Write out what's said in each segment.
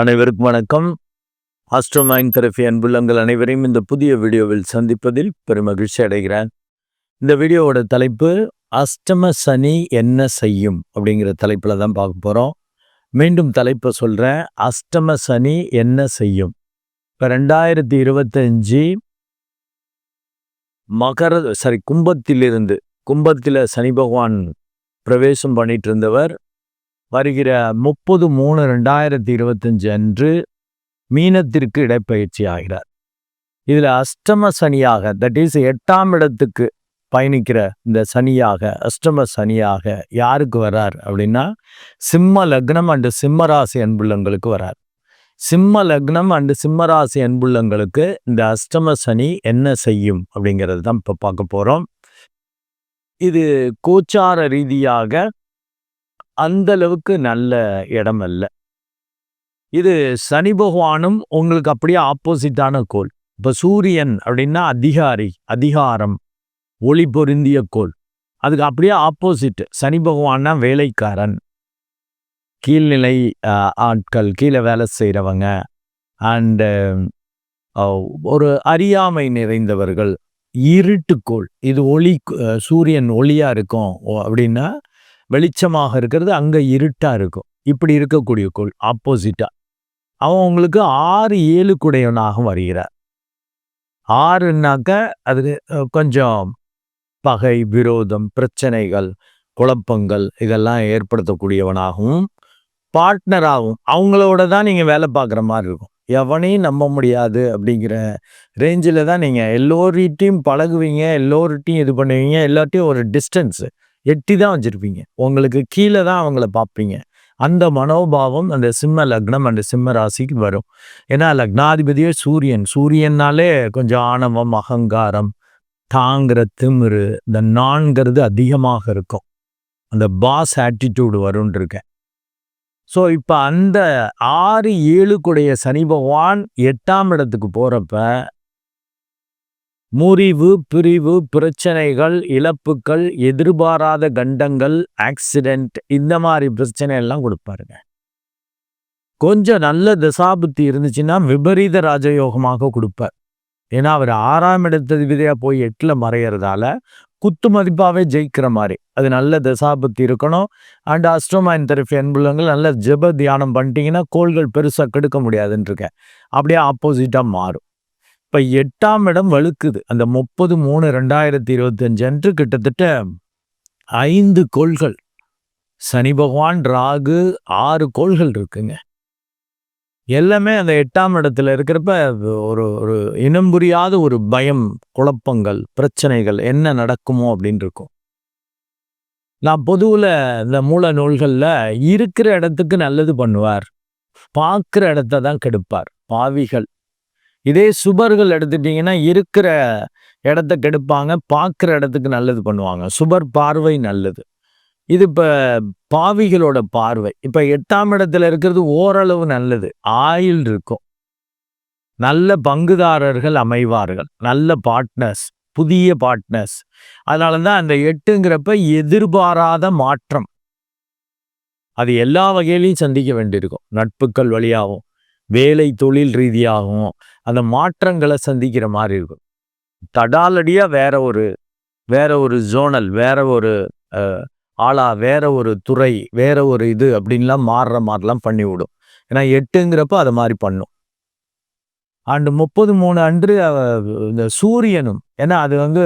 அனைவருக்கும் வணக்கம். ஆஸ்ட்ரோமைன் தெரபி அன்புள்ளங்கள் அனைவரையும் இந்த புதிய வீடியோவில் சந்திப்பதில் பெருமகிழ்ச்சி அடைகிறேன். இந்த வீடியோவோட தலைப்பு அஷ்டம சனி என்ன செய்யும் அப்படிங்கிற தலைப்பில் தான் பார்க்க போகிறோம் மீண்டும் தலைப்பை சொல்கிறேன் அஷ்டம சனி என்ன செய்யும்? இப்போ ரெண்டாயிரத்தி இருபத்தஞ்சி மகர சாரி கும்பத்திலிருந்து கும்பத்தில் சனி பகவான் பிரவேசம் பண்ணிட்டு இருந்தவர் வருகிற முப்பது மூணு ரெண்டாயிரத்தி இருபத்தஞ்சு அன்று மீனத்திற்கு இடப்பயிற்சி ஆகிறார். இதில் அஷ்டம சனியாக தட் இஸ் எட்டாம் இடத்துக்கு பயணிக்கிற இந்த சனியாக அஷ்டம சனியாக யாருக்கு வரார் அப்படின்னா சிம்ம லக்னம் அண்டு சிம்மராசி அன்புள்ளங்களுக்கு வரார். சிம்ம லக்னம் அண்டு சிம்மராசி அன்புள்ளங்களுக்கு இந்த அஷ்டம சனி என்ன செய்யும் அப்படிங்கிறது தான் இப்போ பார்க்க போகிறோம் இது கோச்சார ரீதியாக அந்த அளவுக்கு நல்ல இடம் அல்ல இது சனி பகவானும் உங்களுக்கு அப்படியே ஆப்போசிட்டான கோள். இப்போ சூரியன் அப்படின்னா அதிகாரி அதிகாரம் ஒளி பொருந்திய கோள். அதுக்கு அப்படியே ஆப்போசிட் சனி பகவான்னா வேலைக்காரன். கீழ்நிலை ஆட்கள் கீழே வேலை செய்கிறவங்க அண்டு ஒரு அறியாமை நிறைந்தவர்கள். இருட்டுக்கோள். இது ஒளி சூரியன் ஒளியாக இருக்கும். அப்படின்னா வெளிச்சமாக இருக்கிறது அங்கே இருட்டாக இருக்கும். இப்படி இருக்கக்கூடிய கோள் ஆப்போசிட்டாக அவன் உங்களுக்கு ஆறு ஏழு குடையவனாக வருகிறார். ஆறுனாக்க அது கொஞ்சம் பகை விரோதம் பிரச்சனைகள் குழப்பங்கள் இதெல்லாம் ஏற்படுத்தக்கூடியவனாகவும் பார்ட்னராகவும் அவங்களோட தான் நீங்கள் வேலை பார்க்குற மாதிரி இருக்கும். எவனையும் நம்ப முடியாது அப்படிங்கிற ரேஞ்சில் தான் நீங்கள் எல்லோர்கிட்டையும் பழகுவீங்க எல்லோர்கிட்டையும் இது பண்ணுவீங்க எல்லாத்தையும் ஒரு டிஸ்டன்ஸு எட்டி தான் வச்சுருப்பீங்க. உங்களுக்கு கீழே தான் அவங்கள பார்ப்பீங்க. அந்த மனோபாவம் அந்த சிம்ம லக்னம் அந்த சிம்ம ராசிக்கு வரும். ஏன்னா லக்னாதிபதியே சூரியன். சூரியன்னாலே கொஞ்சம் ஆணவம் அகங்காரம் தாங்கிற திமிரு இந்த நான்கிறது அதிகமாக இருக்கும். அந்த பாஸ் ஆட்டிடியூடு வரும்னு இருக்கேன் ஸோ இப்போ அந்த ஆறு ஏழுக்குடைய சனி பகவான் எட்டாம் இடத்துக்கு போகிறப்ப முறிவு பிரிவு பிரச்சனைகள் இழப்புகள் எதிர்பாராத கண்டங்கள் ஆக்சிடென்ட் இந்த மாதிரி பிரச்சனை எல்லாம் கொடுப்பாருங்க. கொஞ்சம் நல்ல தசாபுத்தி இருந்துச்சுன்னா விபரீத ராஜயோகமாக கொடுப்பார். ஏன்னா அவர் ஆறாம் இடத்ததிபதியாக போய் எட்டில் மறையறதால குத்து மதிப்பாகவே ஜெயிக்கிற மாதிரி. அது நல்ல தசாபுத்தி இருக்கணும். அண்ட் அஸ்ட்ரோமாயின் தெரப்பி அன்புள்ளங்கள் நல்ல ஜெப தியானம் பண்ணிட்டீங்கன்னா கோள்கள் பெருசாக கெடுக்க முடியாதுன்னு இருக்கேன் அப்படியே ஆப்போசிட்டாக மாறும். இப்போ எட்டாம் இடம் வழுக்குது. அந்த முப்பது மூணு ரெண்டாயிரத்தி இருபத்தஞ்சு அன்று கிட்டத்தட்ட ஐந்து கோள்கள். சனி பகவான் ராகு ஆறு கோள்கள் இருக்குங்க. எல்லாமே அந்த எட்டாம் இடத்துல இருக்கிறப்ப ஒரு ஒரு இனம் புரியாத ஒரு பயம் குழப்பங்கள் பிரச்சனைகள் என்ன நடக்குமோ அப்படின்னு இருக்கும். நான் பொதுவில் இந்த மூல நூல்களில் இருக்கிற இடத்துக்கு நல்லது பண்ணுவார். பார்க்குற இடத்த தான் கெடுப்பார். பாவிகள். இதே சுபர்கள் எடுத்துட்டீங்கன்னா இருக்கிற இடத்த கெடுப்பாங்க பார்க்குற இடத்துக்கு நல்லது பண்ணுவாங்க. சுபர் பார்வை நல்லது. இது இப்போ பாவிகளோட பார்வை. இப்போ எட்டாம் இடத்துல இருக்கிறது ஓரளவு நல்லது. ஆயில் இருக்கும். நல்ல பங்குதாரர்கள் அமைவார்கள். நல்ல பார்ட்னர்ஸ் புதிய பார்ட்னர்ஸ் அதனால தான் அந்த எட்டுங்கிறப்ப எதிர்பாராத மாற்றம். அது எல்லா வகையிலையும் சந்திக்க வேண்டியிருக்கும். நட்புகள் வழியாகவும் வேலை தொழில் ரீதியாகவும் அந்த மாற்றங்களை சந்திக்கிற மாதிரி இருக்கும். தடாலடியாக வேற ஒரு வேற ஒரு ஜோனல் வேற ஒரு ஆளா வேற ஒரு துறை வேற ஒரு இது அப்படின்லாம் மாறுற மாதிரிலாம் பண்ணி விடும். ஏன்னா எட்டுங்கிறப்ப அதை மாதிரி பண்ணும். அண்டு முப்பது மூணு அன்று இந்த சூரியனும் ஏன்னா அது வந்து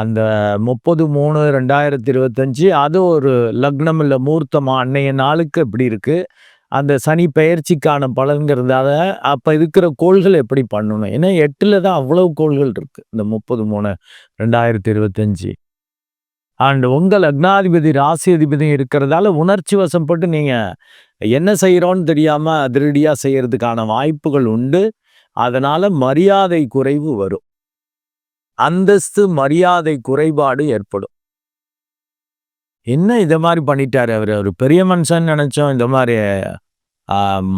அந்த முப்பது மூணு ரெண்டாயிரத்தி இருபத்தஞ்சி அது ஒரு லக்னம் இல்லை மூர்த்தமாக அன்னைய நாளுக்கு எப்படி இருக்குது அந்த சனி பயிற்சிக்கான பலன்கிறதால அப்போ இருக்கிற கோள்கள் எப்படி பண்ணணும்? ஏன்னா எட்டில் தான் அவ்வளவு கோள்கள் இருக்குது இந்த முப்பது மூணு ரெண்டாயிரத்தி இருபத்தஞ்சி. அண்ட் உங்கள் லக்னாதிபதி ராசி அதிபதி இருக்கிறதால உணர்ச்சி வசப்பட்டு நீங்கள் என்ன செய்கிறோன்னு தெரியாமல் அதிரடியாக செய்கிறதுக்கான வாய்ப்புகள் உண்டு. அதனால் மரியாதை குறைவு வரும். அந்தஸ்து மரியாதை குறைபாடு ஏற்படும். என்ன இதை மாதிரி பண்ணிட்டாரு அவர்? ஒரு பெரிய மனுஷன் நினச்சோம். இந்த மாதிரி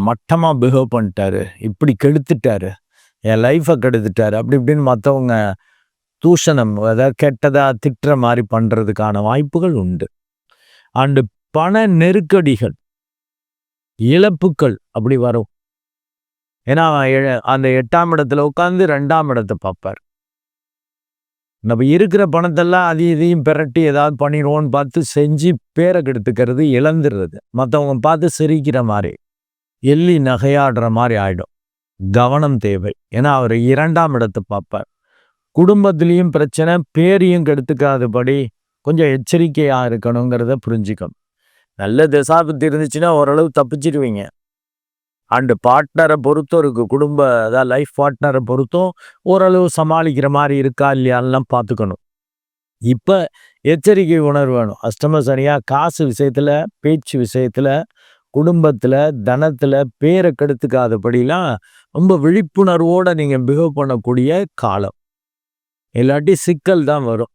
மட்டமாக பிஹேவ் பண்ணிட்டாரு. இப்படி கெடுத்துட்டாரு. என் லைஃப்பை கெடுத்துட்டாரு. அப்படி இப்படின்னு மற்றவங்க தூஷணம் அதாவது கெட்டதாக திட்டுற மாதிரி பண்ணுறதுக்கான வாய்ப்புகள் உண்டு. அண்டு பண நெருக்கடிகள் இழப்புக்கள் அப்படி வரும். ஏன்னா அந்த எட்டாம் இடத்துல உட்காந்து ரெண்டாம் இடத்தை பார்ப்பார். நம்ம இருக்கிற பணத்தெல்லாம் அது இதையும் பிரட்டி ஏதாவது பண்ணிடுவோன்னு பார்த்து செஞ்சு பேரை கெடுத்துக்கிறது இழந்துடுறது. மற்றவங்க பார்த்து சிரிக்கிற மாதிரி எள்ளி நகையாடுற மாதிரி ஆகிடும் கவனம் தேவை. ஏன்னா அவர் இரண்டாம் இடத்தை பார்ப்பார். குடும்பத்திலையும் பிரச்சனை பேரையும் கெடுத்துக்காதபடி கொஞ்சம் எச்சரிக்கையாக இருக்கணுங்கிறத புரிஞ்சுக்கணும். நல்ல திசாபத்து இருந்துச்சுன்னா ஓரளவு தப்பிச்சிருவீங்க. அண்டு பார்ட்னரை பொறுத்தும் இருக்குது குடும்ப அதாவது லைஃப் பார்ட்னரை பொறுத்தும் ஓரளவு சமாளிக்கிற மாதிரி இருக்கா இல்லையான்லாம் பார்த்துக்கணும். இப்போ எச்சரிக்கை உணர்வு வேணும். அஷ்டம சனியாக காசு விஷயத்தில் பேச்சு விஷயத்தில் குடும்பத்தில் தனத்தில் பேரை கெடுத்துக்காதபடிலாம் ரொம்ப விழிப்புணர்வோடு நீங்கள் பிஹேவ் பண்ணக்கூடிய காலம். இல்லாட்டி சிக்கல் தான் வரும்.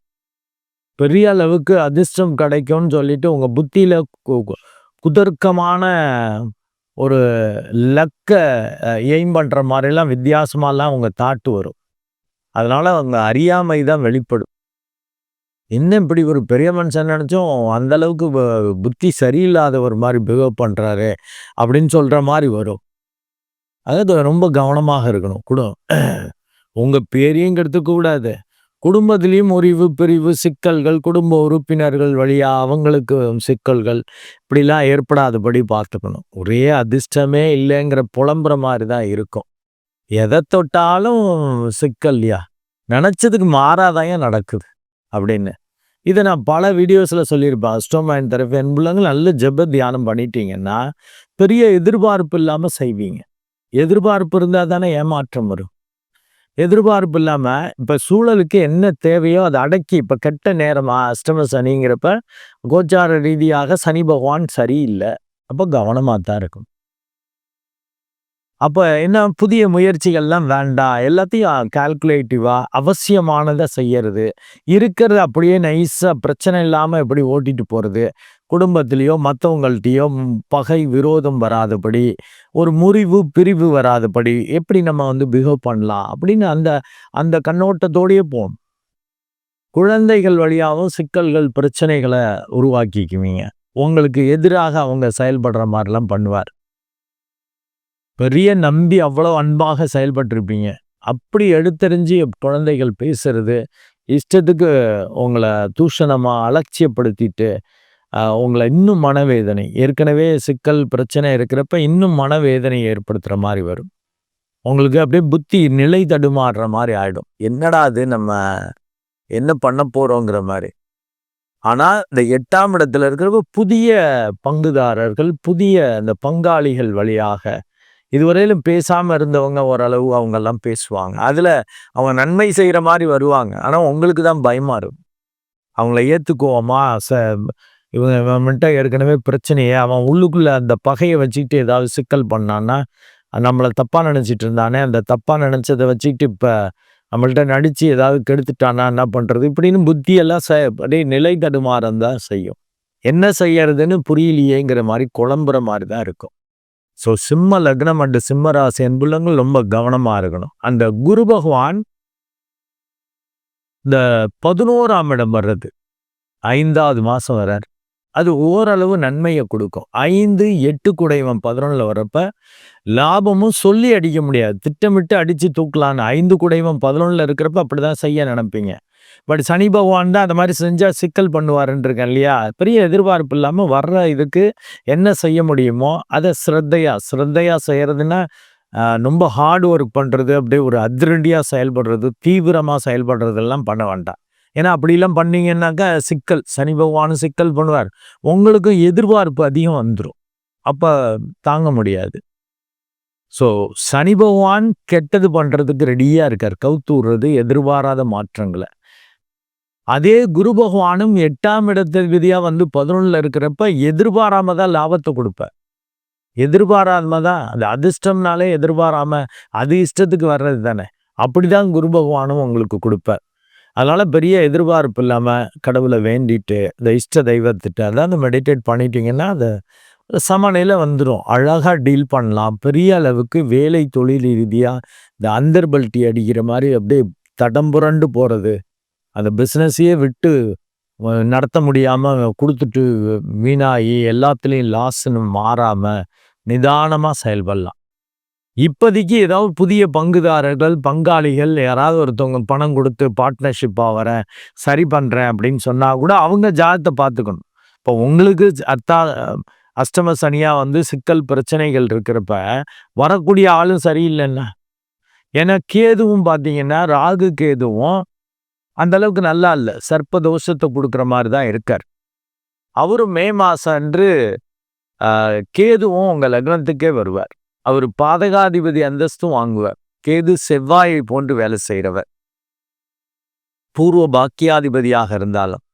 பெரிய அளவுக்கு அதிர்ஷ்டம் கிடைக்கும்னு சொல்லிட்டு உங்கள் புத்தியில் குதர்க்கமான ஒரு லக்க எய்ம் பண்ணுற மாதிரிலாம் வித்தியாசமாலாம் அவங்க தாட்டு வரும். அதனால் அவங்க அறியாமை தான் வெளிப்படும். என்ன இப்படி ஒரு பெரிய மனுஷன் நினச்சோம் அந்த அளவுக்கு புத்தி சரியில்லாத ஒரு மாதிரி பிஹேவ் பண்ணுறாரு அப்படின்னு சொல்கிற மாதிரி வரும். அதாவது ரொம்ப கவனமாக இருக்கணும். கூட உங்கள் பேரையும் கெடுத்துக்க கூடாது. குடும்பத்திலையும் முறிவு பிரிவு சிக்கல்கள் குடும்ப உறுப்பினர்கள் வழியாக அவங்களுக்கு சிக்கல்கள் இப்படிலாம் ஏற்படாதபடி பார்த்துக்கணும். ஒரே அதிர்ஷ்டமே இல்லைங்கிற புலம்புற மாதிரி தான் இருக்கும். எதை தொட்டாலும் சிக்கல்லையா நினச்சதுக்கு மாறாதான் நடக்குது? அப்படின்னு. இதை நான் பல வீடியோஸில் சொல்லியிருப்பேன். அஸ்டோமைன் தரப்பு என் பிள்ளைங்கள் நல்ல ஜெப தியானம் பண்ணிட்டீங்கன்னா பெரிய எதிர்பார்ப்பு இல்லாமல் செய்வீங்க. எதிர்பார்ப்பு இருந்தால் தானே ஏமாற்றம் வரும். எதிர்பார்ப்பு இல்லாமல் இப்போ சூழலுக்கு என்ன தேவையோ அதை அடக்கி இப்போ கெட்ட நேரமாக அஷ்டம சனிங்கிறப்ப கோச்சார ரீதியாக சனி பகவான் சரியில்லை. அப்போ கவனமாக தான் இருக்கும். அப்போ என்ன புதிய முயற்சிகள்லாம் வேண்டாம் எல்லாத்தையும் கால்குலேட்டிவாக அவசியமானதை செய்யறது. இருக்கிறது அப்படியே நைஸாக பிரச்சனை இல்லாமல் எப்படி ஓட்டிட்டு போகிறது குடும்பத்திலேயோ மற்றவங்கள்ட்டையோ பகை விரோதம் வராதபடி ஒரு முறிவு பிரிவு வராதபடி எப்படி நம்ம வந்து பிஹேவ் பண்ணலாம் அப்படின்னு அந்த அந்த கண்ணோட்டத்தோடையே போகணும். குழந்தைகள் வழியாகவும் சிக்கல்கள் பிரச்சனைகளை உருவாக்கிக்குவீங்க. உங்களுக்கு எதிராக அவங்க செயல்படுற மாதிரிலாம் பண்ணுவார். பெரிய நம்பி அவ்வளோ அன்பாக செயல்பட்டிருப்பீங்க. அப்படி எடுத்தறிஞ்சு குழந்தைகள் பேசுறது இஷ்டத்துக்கு உங்களை தூஷணமாக அலட்சியப்படுத்திட்டு உங்களை இன்னும் மனவேதனை ஏற்கனவே சிக்கல் பிரச்சனை இருக்கிறப்ப இன்னும் மனவேதனை ஏற்படுத்துகிற மாதிரி வரும். உங்களுக்கு அப்படியே புத்தி நிலை தடுமாறுற மாதிரி ஆகிடும் என்னடா அது நம்ம என்ன பண்ண போகிறோங்கிற மாதிரி ஆனால் இந்த எட்டாம் இடத்துல இருக்கிறப்ப புதிய பங்குதாரர்கள் புதிய அந்த பங்காளிகள் வழியாக இதுவரையிலும் பேசாமல் இருந்தவங்க ஓரளவு அவங்கெல்லாம் பேசுவாங்க. அதில் அவங்க நன்மை செய்கிற மாதிரி வருவாங்க. ஆனால் உங்களுக்கு தான் பயமாக இருக்கும். அவங்கள ஏற்றுக்குவோமா ச இவங்க இவன்கிட்ட ஏற்கனவே பிரச்சனையே அவன் உள்ளுக்குள்ளே அந்த பகையை வச்சுக்கிட்டு ஏதாவது சிக்கல் பண்ணான்னா நம்மளை தப்பாக நினச்சிட்டு இருந்தானே அந்த தப்பாக நினச்சதை வச்சுக்கிட்டு இப்போ நம்மள்கிட்ட நடித்து ஏதாவது கெடுத்துட்டானா என்ன பண்ணுறது இப்படின்னு புத்தியெல்லாம் ச அப்படியே நிலை தடுமாறம் தான் செய்யும். என்ன செய்யறதுன்னு புரியலையேங்கிற மாதிரி குழம்புற மாதிரி தான் இருக்கும். ஸோ சிம்ம லக்னம் அண்டு சிம்ம ராசி ரொம்ப கவனமாக இருக்கணும். அந்த குரு பகவான் இந்த பதினோராம் இடம் வர்றது. ஐந்தாவது மாதம் வர்றார். அது ஓரளவு நன்மையை கொடுக்கும். ஐந்து எட்டு குடைவன் பதினொன்றில் வரப்ப லாபமும் சொல்லி அடிக்க முடியாது. திட்டமிட்டு அடித்து தூக்கலான்னு ஐந்து குடைவன் பதினொன்றில் இருக்கிறப்ப அப்படி தான் செய்ய நினைப்பீங்க. பட் சனி பகவான் தான் அந்த மாதிரி செஞ்சால் சிக்கல் பண்ணுவாருன்றிருக்கேன் இல்லையா? பெரிய எதிர்பார்ப்பு இல்லாமல் வர்ற இதுக்கு என்ன செய்ய முடியுமோ அதை ஸ்ரத்தையாக ஸ்ரத்தையாக செய்கிறதுன்னா ரொம்ப ஹார்ட் ஒர்க் பண்ணுறது அப்படியே ஒரு அதிரடியாக செயல்படுறது தீவிரமாக செயல்படுறதெல்லாம் பண்ண வேண்டாம். ஏன்னா அப்படிலாம் பண்ணீங்கன்னாக்கா சிக்கல் சனி பகவானும் சிக்கல் பண்ணுவார். உங்களுக்கும் எதிர்பார்ப்பு அதிகம் வந்துடும் அப்போ தாங்க முடியாது. ஸோ சனி பகவான் கெட்டது பண்ணுறதுக்கு ரெடியாக இருக்கார். கவுத்தூடுறது எதிர்பாராத மாற்றங்களை. அதே குரு பகவானும் எட்டாம் இடத்த விதியாக வந்து பதினொன்றில் இருக்கிறப்ப எதிர்பாராம தான் லாபத்தை கொடுப்பார். எதிர்பாராம தான் அது அதிர்ஷ்டம்னாலே எதிர்பாராம அது இஷ்டத்துக்கு வர்றது தானே அப்படிதான் குரு பகவானும் உங்களுக்கு கொடுப்பார். அதனால் பெரிய எதிர்பார்ப்பு இல்லாமல் கடவுளை வேண்டிட்டு இந்த இஷ்ட தெய்வத்திட்ட அதாவது மெடிடேட் பண்ணிட்டீங்கன்னா அதை சமநிலையில் வந்துடும் அழகாக டீல் பண்ணலாம். பெரிய அளவுக்கு வேலை தொழில் ரீதியாக இந்த அந்தர்பல்ட்டி அடிக்கிற மாதிரி அப்படியே தடம் புரண்டு போகிறது அந்த பிஸ்னஸையே விட்டு நடத்த முடியாமல் கொடுத்துட்டு வீணாகி எல்லாத்துலேயும் லாஸ்ன்னு மாறாமல் நிதானமாக செயல்படலாம். இப்போதைக்கு ஏதாவது புதிய பங்குதாரர்கள் பங்காளிகள் யாராவது ஒருத்தவங்க பணம் கொடுத்து பார்ட்னர்ஷிப்பாக வரேன் சரி பண்ணுறேன் அப்படின்னு சொன்னால் கூட அவங்க ஜாதத்தை பார்த்துக்கணும். இப்போ உங்களுக்கு அத்தா அஷ்டம சனியாக வந்து சிக்கல் பிரச்சனைகள் இருக்கிறப்ப வரக்கூடிய ஆளும் சரியில்லைன்னா ஏன்னா கேதுவும் பார்த்தீங்கன்னா ராகு கேதுவும் அந்த அளவுக்கு நல்லா இல்லை. சர்ப்ப தோஷத்தை கொடுக்குற மாதிரி தான் இருக்கார். அவரும் மே மாதம் அன்று கேதுவும் உங்கள் லக்னத்துக்கே வருவார். அவர் பாதகாதிபதி அந்தஸ்தும் வாங்குவார். கேது செவ்வாயை போன்று வேலை செய்கிறவர். பூர்வ பாக்கியாதிபதியாக இருந்தாலும்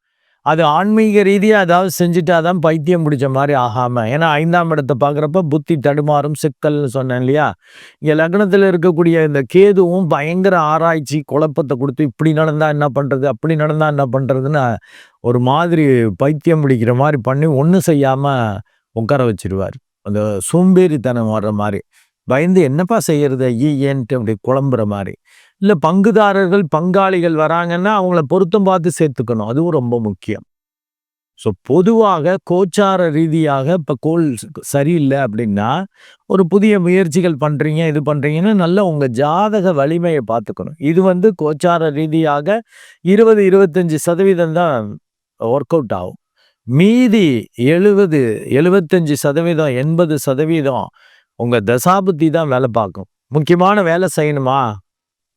அது ஆன்மீக ரீதியாக ஏதாவது செஞ்சுட்டா தான் பைத்தியம் பிடிச்ச மாதிரி ஆகாமல் ஏன்னா ஐந்தாம் இடத்தை பார்க்குறப்ப புத்தி தடுமாறும் சிக்கல்னு சொன்னேன் இல்லையா? இங்கே லக்னத்தில் இருக்கக்கூடிய இந்த கேதுவும் பயங்கர ஆராய்ச்சி குழப்பத்தை கொடுத்து இப்படி நடந்தால் என்ன பண்ணுறது அப்படி நடந்தால் என்ன பண்ணுறதுன்னு ஒரு மாதிரி பைத்தியம் பிடிக்கிற மாதிரி பண்ணி ஒன்றும் செய்யாமல் உட்கார வச்சிருவார். அந்த சோம்பேறித்தனம் வர்ற மாதிரி பயந்து என்னப்பா செய்கிறது ஏன்ட்டு அப்படி குழம்புற மாதிரி இல்லை பங்குதாரர்கள் பங்காளிகள் வராங்கன்னா அவங்கள பொருத்தம் பார்த்து சேர்த்துக்கணும். அதுவும் ரொம்ப முக்கியம். ஸோ பொதுவாக கோச்சார ரீதியாக இப்போ கோல் சரியில்லை அப்படின்னா ஒரு புதிய முயற்சிகள் பண்ணுறீங்க இது பண்ணுறீங்கன்னா நல்லா உங்கள் ஜாதக வலிமையை பார்த்துக்கணும். இது வந்து கோச்சார ரீதியாக இருபது இருபத்தஞ்சி சதவீதம் தான் ஒர்க் அவுட் ஆகும். மீதி எழுபது எழுபத்தஞ்சு சதவீதம் எண்பது சதவீதம் உங்கள் தசாபுத்தி தான் வேலை பார்க்கும். முக்கியமான வேலை செய்யணுமா?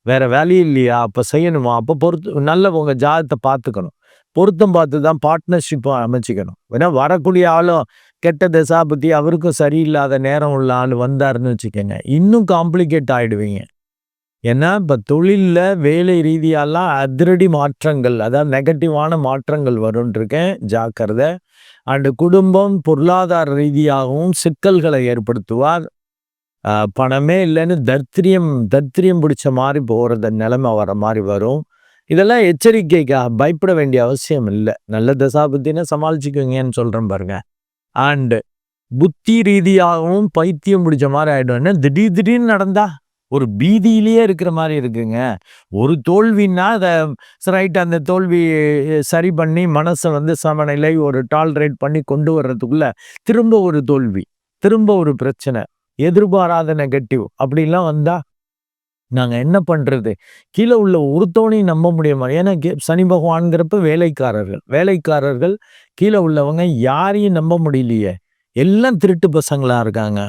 வேற வேலையும் இல்லையா? அப்போ செய்யணுமா? அப்போ பொறுத்து நல்ல உங்கள் ஜாதத்தை பார்த்துக்கணும். பொருத்தம் பார்த்து தான் பார்ட்னர்ஷிப்பை அமைச்சிக்கணும். ஏன்னா வரக்கூடிய ஆளும் கெட்ட தசாபுத்தி அவருக்கும் சரியில்லாத நேரம் உள்ள ஆள் வந்தாருன்னு வச்சுக்கோங்க. இன்னும் காம்ப்ளிகேட் ஆகிடுவீங்க ஏன்னா இப்போ தொழிலில் வேலை ரீதியாலாம் அதிரடி மாற்றங்கள் அதாவது நெகட்டிவான மாற்றங்கள் வரும்ன்றிருக்கேன் ஜாக்கிரதை. அண்டு குடும்பம் பொருளாதார ரீதியாகவும் சிக்கல்களை ஏற்படுத்துவார். பணமே இல்லைன்னு தர்த்திரியம் தர்த்திரியம் பிடிச்ச மாதிரி போகிறத நிலைமை வர மாதிரி வரும். இதெல்லாம் எச்சரிக்கைக்காக பயப்பட வேண்டிய அவசியம் இல்லை. நல்ல தசாபுத்தினா சமாளிச்சுக்குவீங்கன்னு சொல்கிறேன் பாருங்க. அண்டு புத்தி ரீதியாகவும் பைத்தியம் பிடிச்ச மாதிரி ஆகிடும் திடீர் திடீர்னு நடந்தா ஒரு பீதியிலேயே இருக்கிற மாதிரி இருக்குங்க. ஒரு தோல்வின்னா அதை ரைட் அந்த தோல்வி சரி பண்ணி மனசை வந்து சமநிலை ஒரு டால்ரேட் பண்ணி கொண்டு வர்றதுக்குள்ள திரும்ப ஒரு தோல்வி திரும்ப ஒரு பிரச்சனை எதிர்பாராத நெகட்டிவ் அப்படிலாம் வந்தா நாங்கள் என்ன பண்ணுறது கீழே உள்ள ஒருத்தவனையும் நம்ப முடியுமா ஏன்னா சனி பகவான்கிறப்ப வேலைக்காரர்கள் வேலைக்காரர்கள் கீழே உள்ளவங்க யாரையும் நம்ப முடியலையே. எல்லாம் திருட்டு பசங்களாக இருக்காங்க.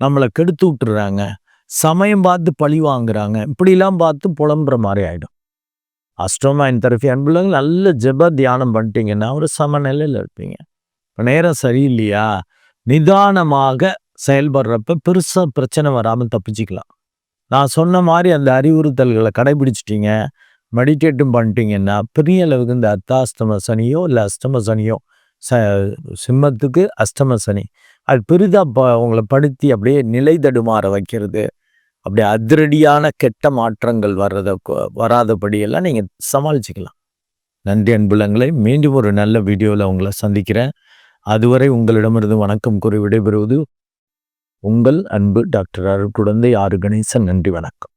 நம்மளை கெடுத்து விட்டுறாங்க. சமயம் பார்த்து பழி வாங்குறாங்க. இப்படிலாம் பார்த்து புலம்புற மாதிரி ஆகிடும் அஸ்ட்ரோமாயின் தெரப்பி அன்புலங்க நல்ல ஜெப தியானம் பண்ணிட்டீங்கன்னா ஒரு சமநிலையில் இருப்பீங்க. இப்போ நேரம் சரியில்லையா? நிதானமாக செயல்படுறப்ப பெருசாக பிரச்சனை வராமல் தப்பிச்சிக்கலாம். நான் சொன்ன மாதிரி அந்த அறிவுறுத்தல்களை கடைபிடிச்சிட்டிங்க. மெடிடேட்டும் பண்ணிட்டீங்கன்னா பெரிய அளவுக்கு இந்த அர்த்தாஷ்டம சனியோ இல்லை அஷ்டம சனியோ ச சிம்மத்துக்கு அஷ்டம சனி அது பெரிதாக ப உங்களை படுத்தி அப்படியே நிலை தடுமாற வைக்கிறது. அப்படி அதிரடியான கெட்ட மாற்றங்கள் வர்றத வராதபடியெல்லாம் நீங்கள் சமாளிச்சுக்கலாம். நன்றி அன்புலங்களை. மீண்டும் ஒரு நல்ல வீடியோவில் உங்களை சந்திக்கிறேன். அதுவரை உங்களிடமிருந்து வணக்கம் கூறி விடைபெறுவது உங்கள் அன்பு டாக்டர் அருள் குழந்தை ஆறு கணேசன். நன்றி வணக்கம்.